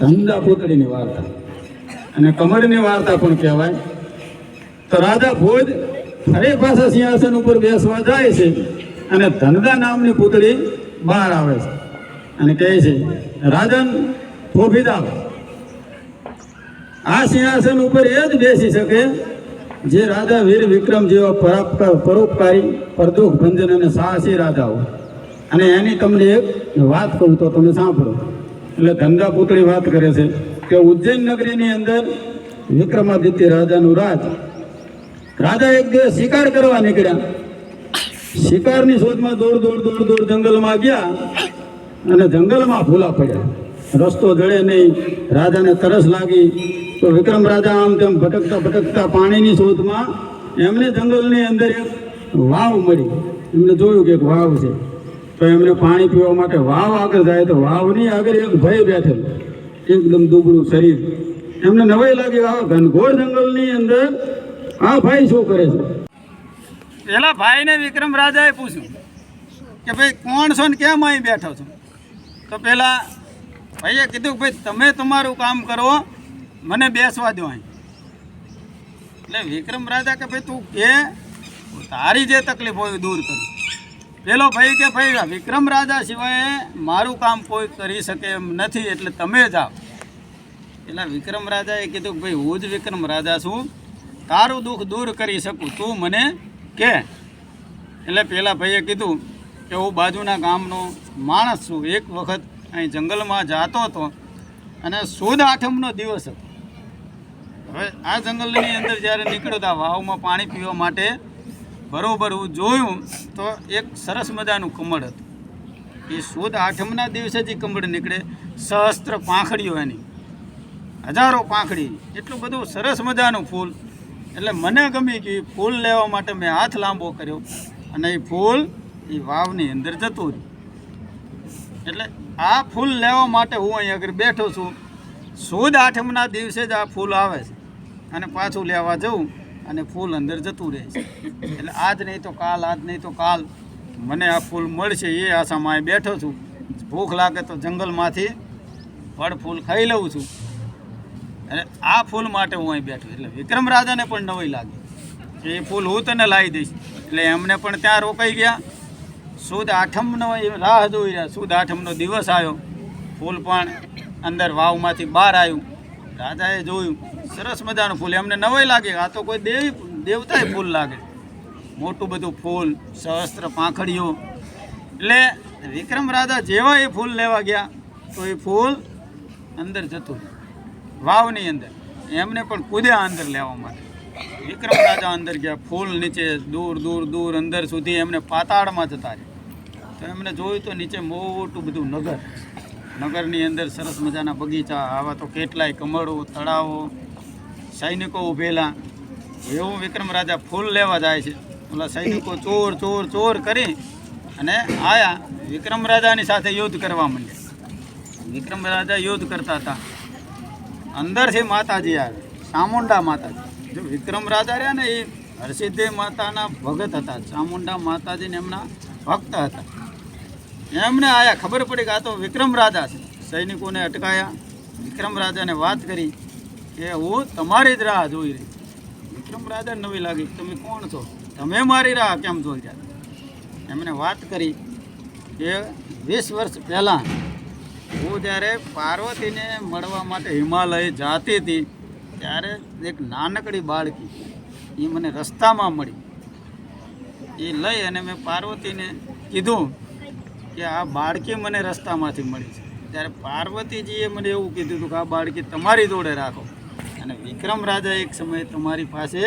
ધંધા પૂતળીની વાર્તા. અને કમળની વાર્તા પણ કહેવાય. તો રાજા ભોજ ફરી પાછા સિંહાસન ઉપર બેસવા જાય છે અને ધંધા નામની પૂતળી બહાર આવે છે. અને કહે છે, રાજન ફોફીદા આ સિંહાસન ઉપર એ જ બેસી શકે જે રાજા વીર વિક્રમ જેવા પરાપ- પરોપકારી પરદુખ ભંજન અને સાહસી રાજાઓ. અને એની તમને એક વાત કહું તો તમે સાંભળો. એટલે ધંધા પૂતળી વાત કરે છે કે ઉજ્જૈન નગરીની અંદર વિક્રમાદિત્ય રાજાનું રાજ. રાજા એક દિવસ શિકાર કરવા નીકળ્યા. શિકારની શોધમાં દોડ દોડ દોડ દોડ જંગલમાં ગયા અને જંગલમાં ભૂલા પડ્યા. રસ્તો જડે નહીં, રાજાને તરસ લાગી. તો વિક્રમ રાજા આમ તેમ ભટકતા ભટકતા પાણીની શોધમાં એમને જંગલની અંદર એક વાવ મળી. એમને જોયું કે એક વાવ છે. તો એમને પાણી પીવા માટે વાવ આગળ જાય તો વાવની આગળ એક ભય બેઠેલ, એકદમ દુબળું શરીર. એમને નવાઈ લાગી, આ ઘનઘોર જંગલની અંદર આ ભાઈ શું કરે છે? પેલા ભાઈને વિક્રમ રાજાએ પૂછ્યું કે ભાઈ, કોણ છો ને કેમ અહીં બેઠો છો? તો પેલા ભાઈએ કીધું કે ભાઈ, તમે તમારું કામ કરો, મને બેસવા દો અહીં. એટલે વિક્રમ રાજા કે ભાઈ, તું કે તારી જે તકલીફ હોય દૂર કરું. પેલો ભાઈ કે ભાઈ વિક્રમ રાજા સિવાય મારું કામ કોઈ કરી શકે એમ નથી, એટલે તમે જાઓ પેલા વિક્રમ રાજાએ કીધું કે ભાઈ, હું જ વિક્રમ રાજા છું. તારું દુઃખ દૂર કરી શકું. તું મને કે. એટલે પેલા ભાઈએ કીધું કે હું બાજુના ગામનો માણસ છું. એક વખત અહીં જંગલમાં જતો હતો અને સુદ આઠમનો દિવસ હતો. હવે આ જંગલની અંદર જ્યારે નીકળ્યો હતા વાવમાં પાણી પીવા માટે બરોબર હું જોયું તો એક સરસ મજાનું કમળ હતું. એ સુદ આઠમના દિવસે જ કમળ નીકળે. સહસ્ત્ર પાંખડીઓ એની. હજારો પાંખડી. એટલું બધું સરસ મજાનું ફૂલ. એટલે મને ગમી કે ફૂલ લેવા માટે મેં હાથ લાંબો કર્યો. અને એ ફૂલ એ વાવની અંદર જતું રહ્યું. એટલે આ ફૂલ લેવા માટે હું અહીં આગળ બેઠો છું. સુદ આઠમના દિવસે જ આ ફૂલ આવે છે. અને પાછું લેવા જવું. અને ફૂલ અંદર જતું રહે છે. એટલે આજ નહીં તો કાલ, આજ નહીં તો કાલ. મને આ ફૂલ મળશે, એ આશામાં બેઠો છું. ભૂખ લાગે તો જંગલમાંથી ફળ ફૂલ ખાઈ લઉં છું. અને આ ફૂલ માટે હું અહીં બેઠો એટલે વિક્રમ રાજાને પણ નવાઈ લાગી. કે એ ફૂલ હું તને લાવી દઈશ? એટલે એમને પણ ત્યાં રોકાઈ ગયા. સુદ આઠમનો એ રાહ જોઈ રહ્યા. સુદ આઠમનો દિવસ આવ્યો. ફૂલ પણ અંદર વાવમાંથી બહાર આવ્યું. રાજાએ જોયું સરસ મજાનું ફૂલ. એમને નવાઈ લાગે. આ તો કોઈ દેવી દેવતાએ ફૂલ લાગે. મોટું બધું ફૂલ, સહસ્ત્ર પાંખડીઓ. એટલે વિક્રમ રાજા જેવા એ ફૂલ લેવા ગયા, તો એ ફૂલ અંદર જતું વાવની અંદર. એમને પણ કૂદ્યા અંદર લેવા માટે. વિક્રમ રાજા અંદર ગયા. ફૂલ નીચે દૂર દૂર દૂર અંદર સુધી એમને પાતાળમાં જતા રહ્યા. તો એમને જોયું તો નીચે મોટું બધું નગર. નગરની અંદર સરસ મજાના બગીચા. આવા તો કેટલાય કમળો, તળાવો સૈનિકો ઊભેલા એવું વિક્રમ રાજા ફૂલ લેવા જાય છે. ઓલા સૈનિકો ચોર ચોર ચોર કરી અને આયા વિક્રમ રાજાની સાથે યુદ્ધ કરવા માંડ્યા. વિક્રમ રાજા યુદ્ધ કરતા હતા. અંદરથી માતાજી આવે, ચામુંડા માતાજી. જો વિક્રમ રાજા રહ્યા ને એ હરસિદ્ધિ માતાના ભગત હતા. ચામુંડા માતાજીને એમના ભક્ત હતા. એમને આયા ખબર પડી કે આ તો વિક્રમ રાજા છે. સૈનિકોને અટકાયા. વિક્રમ રાજાને વાત કરી. કે હું તમારી જ રાહ જોઈ રહી. વિક્રમ રાજા નવી લાગી, તમે કોણ છો? તમે મારી રાહ કેમ જોઈ રહ્યા એમને વાત કરી કે વીસ વર્ષ પહેલાં હું જ્યારે પાર્વતીને મળવા માટે હિમાલય જાતી હતી, ત્યારે એક નાનકડી બાળકી એ મને રસ્તામાં મળી. એ લઈ અને મેં પાર્વતીને કીધું કે આ બાળકી મને રસ્તામાંથી મળી છે. ત્યારે પાર્વતીજીએ મને એવું કીધું હતું કે આ બાળકી તમારી જોડે રાખો. અને વિક્રમ રાજા એક સમયે તમારી પાસે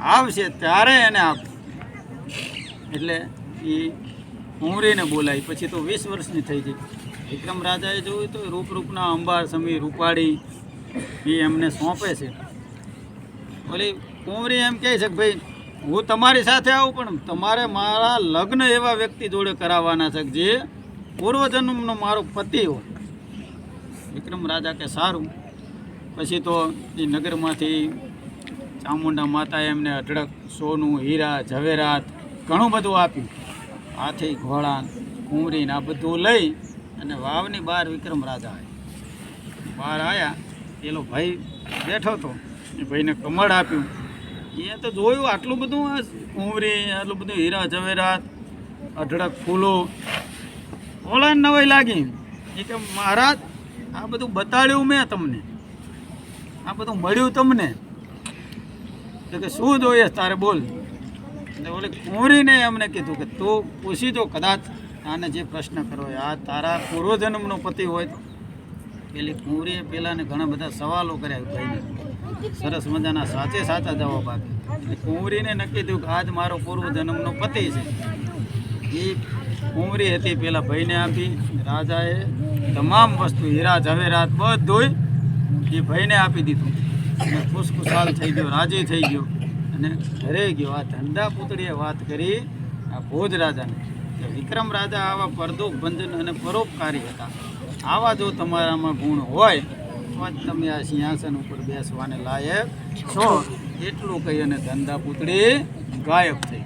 આવશે ત્યારે એને આપો. એટલે એ ઉમરીને બોલાવી પછી તો વીસ વર્ષની થઈ ગઈ. વિક્રમ રાજાએ જોયું તો રૂપ રૂપના અંબાર સમી રૂપાળી એ એમને સોંપે છે. ઓલી કુંવરી એમ કહે છે કે ભાઈ, હું તમારી સાથે આવું, પણ તમારે મારા લગ્ન એવા વ્યક્તિ જોડે કરાવવાના છે જે પૂર્વજન્મનો મારો પતિ હોય. વિક્રમ રાજા કે સારું. પછી તો એ નગરમાંથી ચામુંડા માતાએ એમને અઢળક સોનું, હીરા, ઝવેરાત ઘણું બધું આપ્યું. હાથી, ઘોડા કુંવરીને આ બધું લઈ અને વાવની બહાર વિક્રમ રાજા આવ્યા બહાર આવ્યા પેલો ભાઈ બેઠો હતો. એ ભાઈને કમળ આપ્યું. એ તો જોયું આટલું બધું આ ઉમરી આટલું બધું હીરા, ઝવેરાત, અઢળક ફૂલો. ઓલા નવાઈ લાગી. એ કે, મહારાજ, આ બધું બતાડ્યું મેં તમને. આ બધું મળ્યું તમને? તો કે શું જોઈએ તારે બોલ. એટલે ઓલી કુંવરીને એમને કીધું કે તું પૂછી જો કદાચ આને જે પ્રશ્ન કરો આ તારા પૂર્વજન્મનો પતિ હોય તો. પેલી કુંવરીએ પેલાને ઘણા બધા સવાલો કર્યા ભાઈને. સરસ મજાના સાચે સાચા જવાબ આપ્યા એટલે કુંવરીને નક્કી થયું કે આજ મારો પૂર્વજન્મનો પતિ છે. એ કુંવરી હતી પેલા ભાઈને આપી. રાજાએ તમામ વસ્તુ હીરા, ઝવેરાત બધુંય એ ભાઈને આપી દીધું. અને ખુશખુશાલ થઈ ગયો, રાજી થઈ ગયો. અને ઘરે ગયો. આ ધંધા પુતળીએ વાત કરી આ ભોજ રાજાને કે વિક્રમ રાજા આવા પરદોક ભંજન અને પરોપકારી હતા. આવા જો તમારામાં ગુણ હોય, તો જ તમે આ સિંહાસન ઉપર બેસવાને લાયક છો. એટલું કહી અને ધંધા પુતળી ગાયબ થઈ